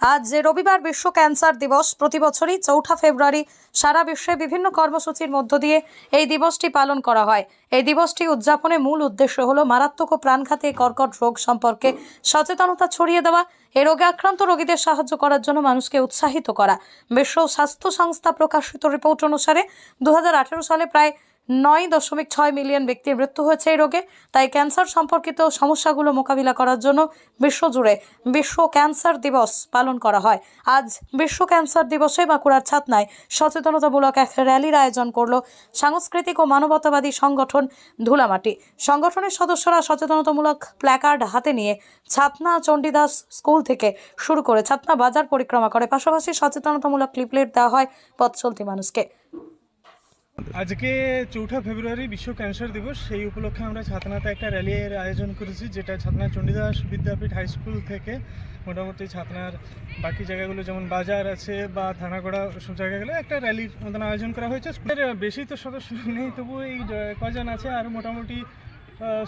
আজ যে রবিবার বিশ্ব ক্যান্সার দিবস, প্রতি বছরই চৌঠা ফেব্রুয়ারি সারা বিশ্বে বিভিন্ন কর্মসূচির মধ্য দিয়ে এই দিবসটি পালন করা হয়। এই দিবসটি উদযাপনের মূল উদ্দেশ্য হলো মারাত্মক ও প্রাণঘাতী কর্কট রোগ সম্পর্কে সচেতনতা ছড়িয়ে দেওয়া, এ রোগে আক্রান্ত রোগীদের সাহায্য করার জন্য মানুষকে উৎসাহিত করা। বিশ্ব স্বাস্থ্য সংস্থা প্রকাশিত রিপোর্ট অনুসারে দু হাজার আঠেরো সালে প্রায় নয় দশমিক ছয় মিলিয়ন ব্যক্তির মৃত্যু হয়েছে এই রোগে। তাই ক্যান্সার সম্পর্কিত সমস্যাগুলো মোকাবিলা করার জন্য বিশ্বজুড়ে বিশ্ব ক্যান্সার দিবস পালন করা হয়। আজ বিশ্ব ক্যান্সার দিবসে বাঁকুড়ার ছাতনায় সচেতনতামূলক এক র্যালির আয়োজন করল সাংস্কৃতিক ও মানবতাবাদী সংগঠন ধুলামাটি। সংগঠনের সদস্যরা সচেতনতামূলক প্ল্যাকার্ড হাতে নিয়ে ছাতনা চণ্ডীদাস স্কুল থেকে শুরু করে ছাতনা বাজার পরিক্রমা করে। পাশাপাশি সচেতনতামূলক ক্লিপলেট দেওয়া হয় পথ চলতি মানুষকে। আজকে চৌঠা ফেব্রুয়ারি বিশ্ব ক্যান্সার দিবস। সেই উপলক্ষে আমরা ছাতনাতে একটা র্যালির আয়োজন করেছি, যেটা ছাতনা চণ্ডীদাস বিদ্যাপীঠ হাই স্কুল থেকে মোটামুটি ছাতনার বাকি জায়গাগুলো যেমন বাজার আছে বা থানাগড়া সব জায়গাগুলো একটা র্যালির মতন আয়োজন করা হয়েছে। স্কুলের বেশি তো সদস্য নেই তবু এই কজন আছে আর মোটামুটি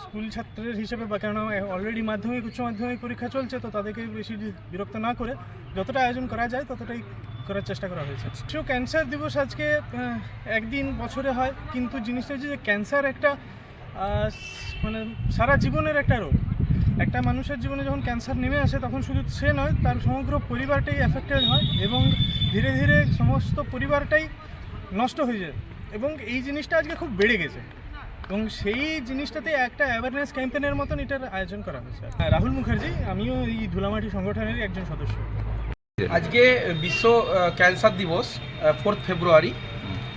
স্কুল ছাত্রের হিসেবে বা কেন অলরেডি মাধ্যমিক, উচ্চ মাধ্যমিক পরীক্ষা চলছে, তো তাদেরকে বেশি বিরক্ত না করে যতটা আয়োজন করা যায় ততটাই করার চেষ্টা করা হয়েছে। বিশ্ব ক্যান্সার দিবস আজকে একদিন বছরে হয়, কিন্তু জিনিসটা হচ্ছে যে ক্যান্সার একটা মানে সারা জীবনের একটা রোগ। একটা মানুষের জীবনে যখন ক্যান্সার নেমে আসে, তখন শুধু সে নয়, তার সমগ্র পরিবারটাই এফেক্টেড হয় এবং ধীরে ধীরে সমস্ত পরিবারটাই নষ্ট হয়ে যায়। এবং এই জিনিসটা আজকে খুব বেড়ে গেছে। এবং সেই জিনিসটাতে একটা অ্যাওয়ারনেস ক্যাম্পেনের মতন এটার আয়োজন করা হয়েছে। হ্যাঁ, রাহুল মুখার্জি আমিও এই ধুলামাটি সংগঠনেরই একজন সদস্য। আজকে বিশ্ব ক্যান্সার দিবস ফোর্থ ফেব্রুয়ারি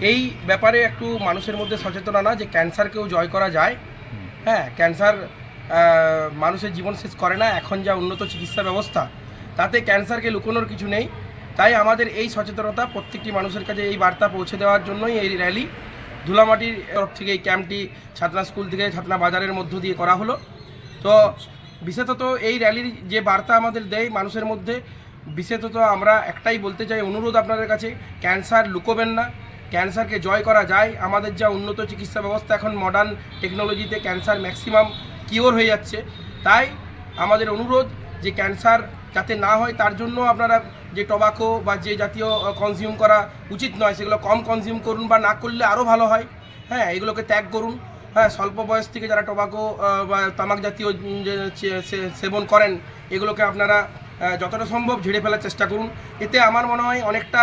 এই ব্যাপারে একটু মানুষের মধ্যে সচেতন না যে ক্যান্সারকেও জয় করা যায়। হ্যাঁ ক্যান্সার মানুষের জীবন শেষ করে না এখন যা উন্নত চিকিৎসা ব্যবস্থা তাতে ক্যান্সারকে লুকোনোর কিছু নেই। তাই আমাদের এই সচেতনতা প্রত্যেকটি মানুষের কাছে এই বার্তা পৌঁছে দেওয়ার জন্যই এই র্যালি ধুলামাটির তরফ থেকে এই ক্যাম্পটি ছাত্রা স্কুল থেকে ছাত্রা বাজারের মধ্য দিয়ে করা হলো। তো বিশেষত এই র্যালির যে বার্তা আমাদের দেয় মানুষের মধ্যে, বিশেষত আমরা একটাই বলতে চাই, অনুরোধ আপনাদের কাছে, ক্যান্সার লুকোবেন না। ক্যান্সারকে জয় করা যায়। আমাদের যা উন্নত চিকিৎসা ব্যবস্থা এখন মডার্ন টেকনোলজিতে ক্যান্সার ম্যাক্সিমাম কিওর হয়ে যাচ্ছে। তাই আমাদের অনুরোধ যে ক্যান্সার যাতে না হয়, তার জন্য আপনারা যে টবাকো বা যে জাতীয় কনজিউম করা উচিত নয়, সেগুলো কম কনজিউম করুন বা না করলে আরও ভালো হয়। হ্যাঁ এগুলোকে ত্যাগ করুন। হ্যাঁ স্বল্প বয়স থেকে যারা টোবাকো বা তামাক জাতীয় সেবন করেন, এগুলোকে আপনারা যতটা সম্ভব ঝেড়ে ফেলার চেষ্টা করুন। এতে আমার মনে হয় অনেকটা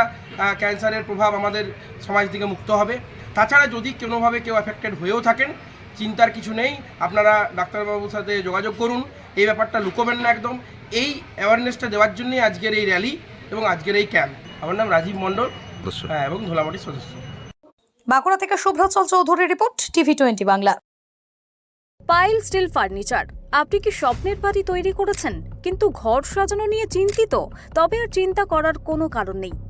ক্যান্সারের প্রভাব আমাদের সমাজ থেকে মুক্ত হবে। তাছাড়া যদি কোনোভাবে কেউ অ্যাফেক্টেড হয়েও থাকেন, চিন্তার কিছু নেই। আপনারা ডাক্তারবাবুর সাথে যোগাযোগ করুন। এই ব্যাপারটা লুকোবেন না একদম। এই অ্যাওয়ারনেসটা দেওয়ার জন্যই আজকের এই র্যালি এবং আজকের এই ক্যাম্প আমার নাম রাজীব মণ্ডল। হ্যাঁ এবং ধুলামাটির সদস্য। বাঁকুড়া থেকে শুভ্রচল চৌধুরীর রিপোর্ট টিভি টোয়েন্টি বাংলা। পাইল স্টিল ফার্নিচার আপনি কি স্বপ্নের বাড়ি তৈরি করেছেন? কিন্তু ঘর সাজানো নিয়ে চিন্তিত। তবে আর চিন্তা করার কোনো কারণ নেই।